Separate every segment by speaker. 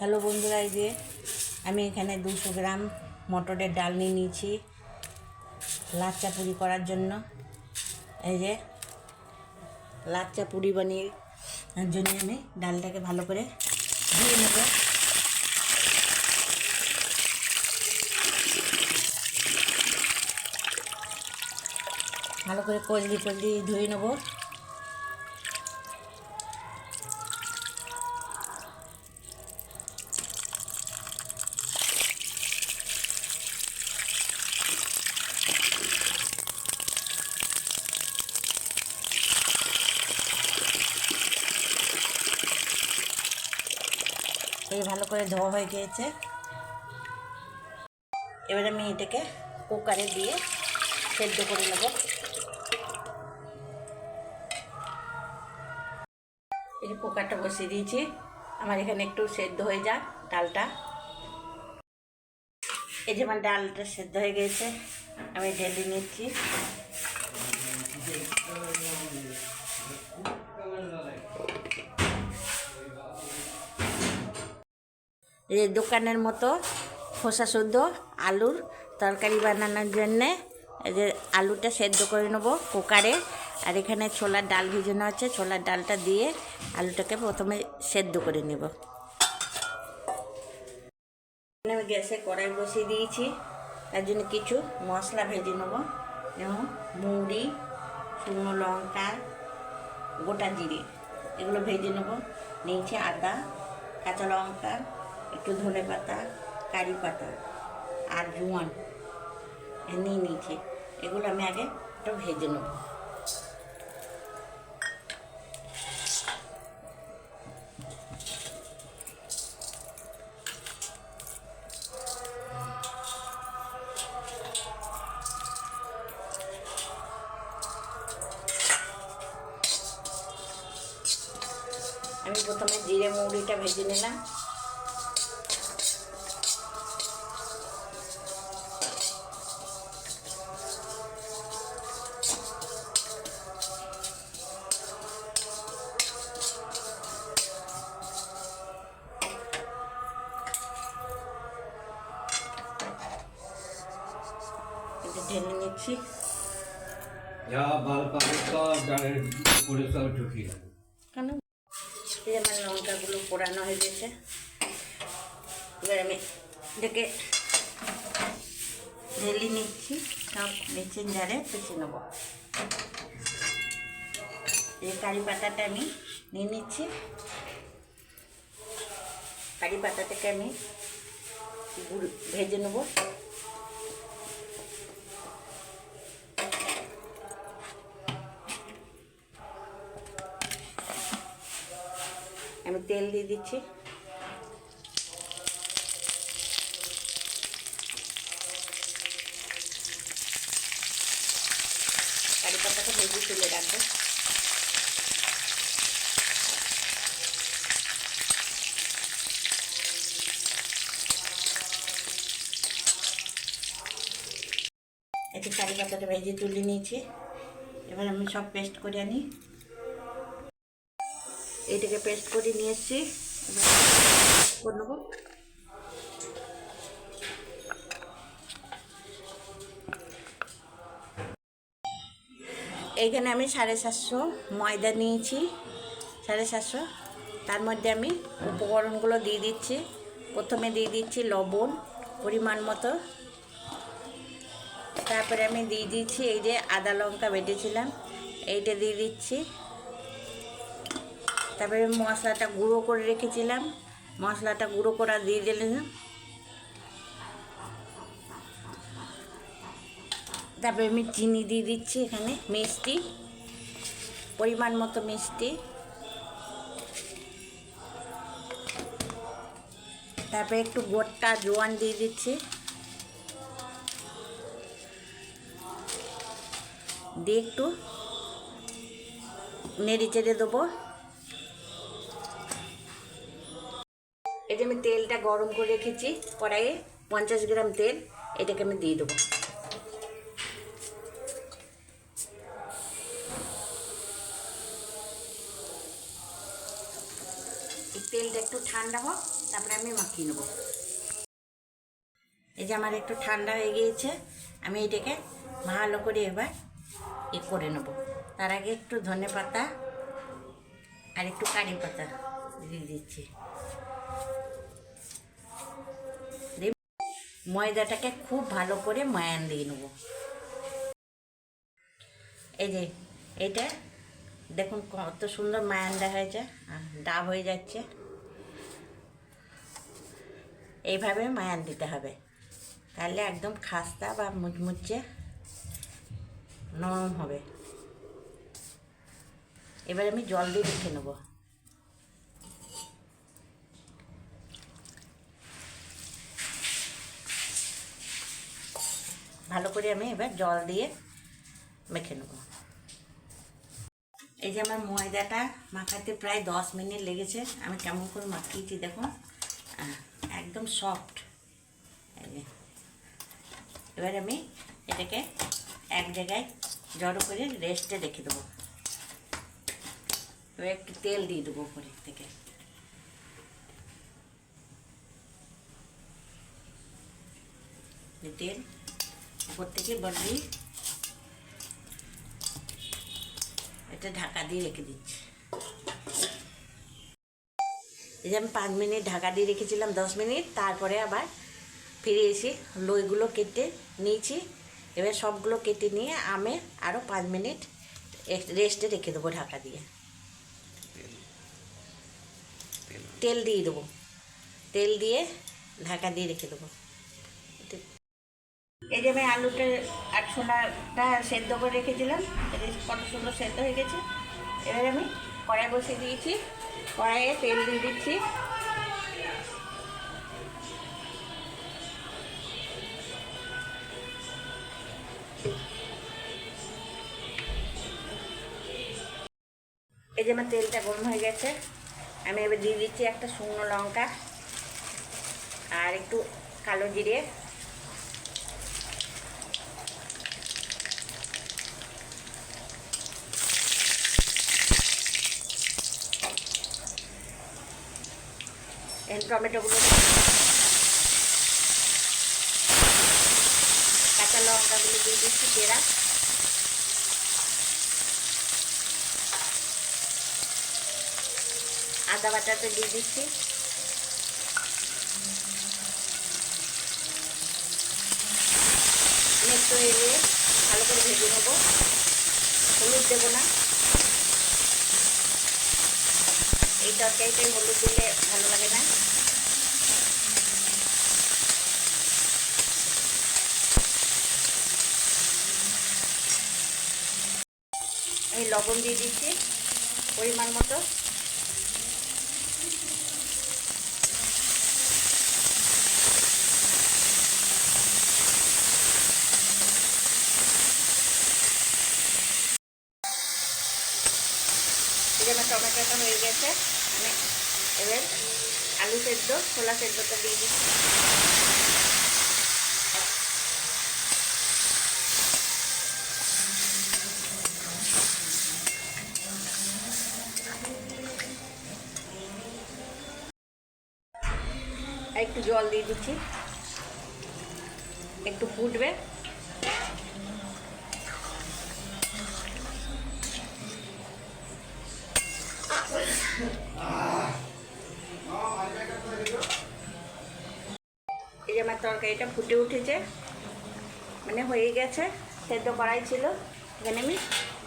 Speaker 1: Hello বন্ধুরা, এই যে আমি এখানে দুশো গ্রাম মটরের ডাল নিয়ে নিয়েছি লাচ্চা পুরি করার জন্য। এই যে লাচ্চা পুরি বানিয়ে জন্য আমি ডালটাকে ভালো করে ধুয়ে নেব। ভালো করে কলদি কলদি ধুয়ে নেব। করে ধোয়া হয়ে গিয়েছে। এবার আমি এটাকে কুকারে দিয়ে সেদ্ধ করে নেব। এই যে কুকারটা বসিয়ে দিয়েছি। আমার এখানে একটু সেদ্ধ হয়ে যাক ডালটা। এই যে আমার ডালটা সেদ্ধ হয়ে গেছে আমি ঢেলে নিচ্ছি। দোকানের মতো খোসা শুদ্ধ আলুর তরকারি বানানোর জন্যে যে আলুটা সেদ্ধ করে নেব কুকারে। আর এখানে ছোলার ডাল ভিজানো আছে, ছোলার ডালটা দিয়ে আলুটাকে প্রথমে সেদ্ধ করে নেব। আমি গ্যাসে কড়াই বসিয়ে দিয়েছি, তার জন্য কিছু মশলা ভেজে নেব। যেমন মুড়ি, শুকনো লঙ্কা, গোটা জিরে, এগুলো ভেজে নেব। নিয়েছি আদা, কাঁচা লঙ্কা একটু ধনে পাতা, কারি পাতা আর জোয়ান নিয়ে নিয়েছি। এগুলো আমি আগে একটু ভেজে নেব। আমি প্রথমে জিরে মৌরিটা ভেজে নিলাম। এটা ঢেলে নিচ্ছি।
Speaker 2: যা বাল পাবে সব ডালের উপরে সব ঢুকিয়ে
Speaker 1: কেন? এই আমার লঙ্কাগুলো পোড়ানো হয়ে গেছে। এবার আমি এটাকে ঢেলে নিচ্ছি। সব মেশিন জারে পেঁচে নেব। এই কারি পাতাটা আমি নিয়ে নিচ্ছি। কারি পাতাটাকে আমি গুঁড়ো ভেজে নেব। তেল দিয়ে দিচ্ছি। কারি পাতাটা ভেজে তুলে রাখব। এতে কারি পাতাটা ভেজে তুলে নিয়েছি। এবার আমি সব পেস্ট করে আনি। এইটাকে পেস্ট করে নিয়ে এসছি। করে নেব। এইখানে আমি সাড়ে সাতশো ময়দা নিয়েছি। সাড়ে সাতশো। তার মধ্যে আমি উপকরণগুলো দিয়ে দিচ্ছি। প্রথমে দিয়ে দিচ্ছি লবণ পরিমাণ মতো। তারপরে আমি দিয়ে দিচ্ছি এই যে আদা লঙ্কা বেটেছিলাম। এইটা দিয়ে দিচ্ছি। তারপরে মশলাটা গুঁড়ো করে রেখেছিলাম। মশলাটা গুঁড়ো করা দিয়ে দিলাম। তারপরে আমি চিনি দিয়ে দিচ্ছি এখানে, মিষ্টি, পরিমাণ মতো মিষ্টি। তারপরে একটু গোটা জোয়ান দিয়ে দিচ্ছি। দিয়ে একটু নেড়ে চেড়ে দেবো। তেলটা গরম করে রেখেছি, কড়াইয়ে পঞ্চাশ গ্রাম তেল, এটাকে আমি দিয়ে দেবো। তেলটা একটু ঠান্ডা হোক, তারপরে আমি মাখিয়ে নেব। এই যে আমার একটু ঠান্ডা হয়ে গিয়েছে, আমি এটাকে ভালো করে এবার এ করে নেব। তার আগে একটু ধনে পাতা আর একটু কারি পাতা দিয়ে দিচ্ছি। ময়দাটাকে খুব ভালো করে মায়ান দিয়ে নেব। এই যে এটা দেখুন কত সুন্দর মায়ানটা হয়েছে ডাব হয়ে যাচ্ছে। এইভাবে মায়ান দিতে হবে। তাহলে একদম খাস্তা বা মুচমুচে নরম হবে। এবার আমি জল দিয়ে রেখে নেব। ভালো করে আমি এবার জল দিয়ে মেখে নেব। এই যে আমার ময়দাটা মাখাতে প্রায় দশ মিনিট লেগেছে। আমি কেমন করে মাখিয়েছি দেখুন একদম সফট এবার আমি এটাকে এক জায়গায় জড়ো করে রেস্টে রেখে দেবো। এবার একটু তেল দিয়ে দেবো উপরে থেকে। তেল উপর থেকে বলবি। এটা ঢাকা দিয়ে রেখে দিচ্ছি। এই যে আমি পাঁচ মিনিট ঢাকা দিয়ে রেখেছিলাম দশ মিনিট। তারপরে আবার ফিরে এসে লইগুলো কেটে নিয়েছি। এবার সবগুলো কেটে নিয়ে আমি আরও পাঁচ মিনিট রেস্টে রেখে দেবো ঢাকা দিয়ে। তেল দিয়ে দেবো। তেল দিয়ে ঢাকা দিয়ে রেখে দেবো। এই যে আমি আলুটা আর ছোলাটা সেদ্ধ করে রেখেছিলাম কত সুন্দর সেদ্ধ হয়ে গেছে। এবার আমি কড়াই বসিয়ে দিয়েছি, কড়াইয়ে তেল দিয়ে দিচ্ছি। এই যে আমার তেলটা গরম হয়ে গেছে, আমি এবার দিয়ে দিচ্ছি একটা শুকনো লঙ্কা আর একটু কালো জিরে। এই টমেটোগুলো। কাঁচা লঙ্কাগুলো দিয়ে দিচ্ছি পেরা আদা বাটাটা দিয়ে দিচ্ছি। একটু এলে ভালো করে ভেজে নেব। হলুদ দেবো না। এই তরকারিটাই হলুদ দিলে ভালো লাগে না? আমি লবণ দিয়ে দিচ্ছি পরিমাণ মতো। আমার টমেটোটা হয়ে গেছে। সেদ্ধ ছোলা সেদ্ধটা দিয়ে দিচ্ছি। একটু জল দিয়ে দিচ্ছি। একটু ফুটবে। আমার তরকারিটা ফুটে উঠেছে। মানে হয়ে গেছে। সেদ্ধ করাই ছিল। এখানে আমি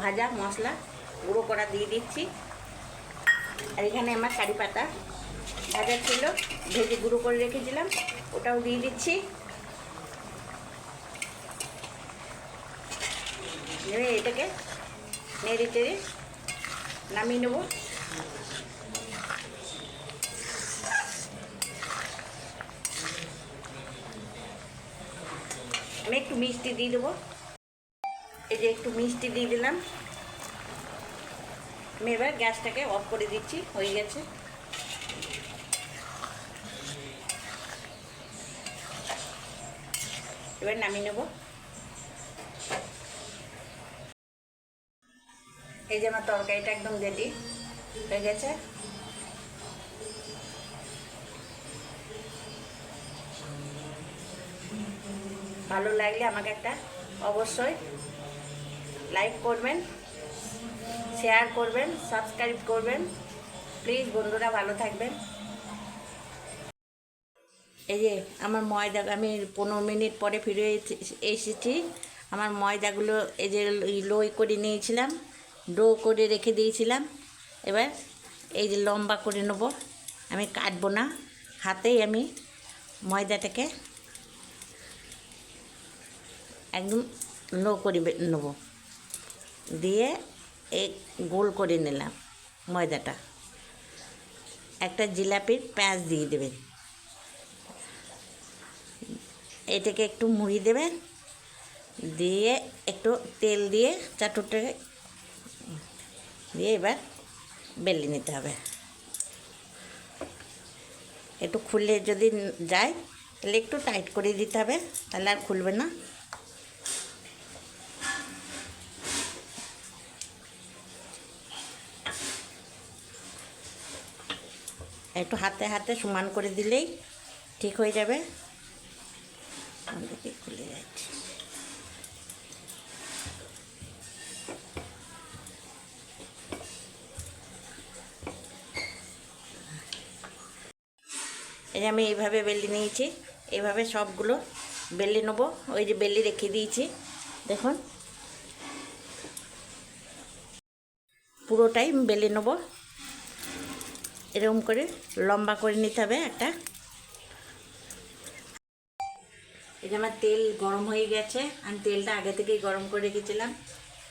Speaker 1: ভাজা মশলা গুঁড়ো করা দিয়ে দিচ্ছি। আর এখানে আমার কারি পাতা ভাজা ছিল। ভেজে গুঁড়ো করে রেখেছিলাম। ওটাও দিয়ে দিচ্ছি। এটাকে নেড়ে টেড়ে নামিয়ে নেব। আমি একটু মিষ্টি দিয়ে দেবো। এই যে একটু মিষ্টি দিয়ে দিলাম। আমি এবার গ্যাসটাকে অফ করে দিচ্ছি, হয়ে গেছে। এবার নামিয়ে নেব। এই যে আমার তরকারিটা একদম রেডি হয়ে গেছে। ভালো লাগলে আমাকে একটা অবশ্যই লাইক করবেন শেয়ার করবেন সাবস্ক্রাইব করবেন। প্লিজ বন্ধুরা ভালো থাকবেন। এই যে আমার ময়দা, আমি পনেরো মিনিট পরে ফিরে এসে- এসেছি। আমার ময়দাগুলো এই যে লই করে নিয়েছিলাম, ডো করে রেখে দিয়েছিলাম। এবার এই যে লম্বা করে নেব। আমি কাটবো না, হাতেই আমি ময়দাটাকে একদম লো করে নেব। দিয়ে এই গোল করে নিলাম ময়দাটা। একটা জিলাপির প্যাঁচ দিয়ে দেবেন। এটাকে একটু মুড়ি দেবেন। দিয়ে একটু তেল দিয়ে চাটুটাকে দিয়ে এবার বেলে নিতে হবে। একটু খুলে যদি যায়, তাহলে একটু টাইট করে দিতে হবে, তাহলে আর খুলবে না। একটু হাতে হাতে সমান করে দিলেই ঠিক হয়ে যাবে। খুলে যাচ্ছে। এই যে আমি এইভাবে বেলি নিয়েছি। এইভাবে সবগুলো বেলি নেব। ওই যে বেলি রেখে দিয়েছি। দেখুন। পুরোটাই বেলে নেব। এরকম করে লম্বা করে নিতে হবে একটা। যে আমার তেল গরম হয়ে গেছে, আমি তেলটা আগে থেকেই গরম করে রেখেছিলাম।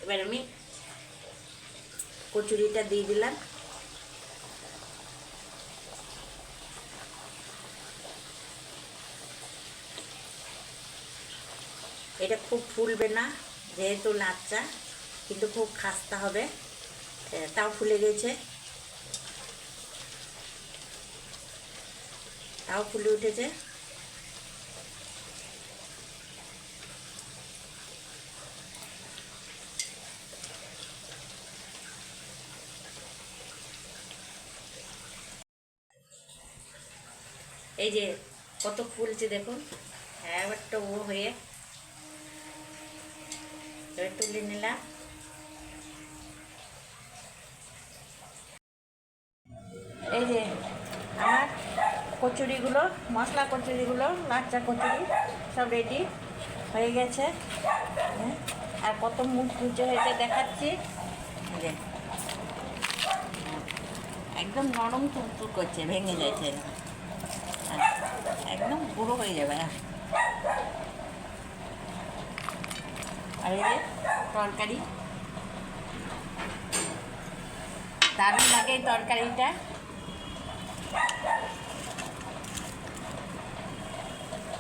Speaker 1: এবার আমি কচুরিটা দিয়ে দিলাম। এটা খুব ফুলবে না, যেহেতু লাচ্চা, কিন্তু খুব খাস্তা হবে। তাও ফুলে গেছে। তাও ফুলে উঠেছে। এই যে কত ফুলছে দেখুন। হ্যাঁ এবারটা ও হয়ে তুলে নিলাম এই যে আমার কচুরিগুলো মশলা কচুরিগুলো লাচ্চা কচুরি সব রেডি হয়ে গেছে। হ্যাঁ, আর কত মুখ কুচে হয়েছে দেখাচ্ছি। একদম নরম তুলতুল করছে ভেঙে যাচ্ছে। একদম গুঁড়ো হয়ে যাবে আর এই যে তরকারি। দারুণ লাগে এই তরকারিটা।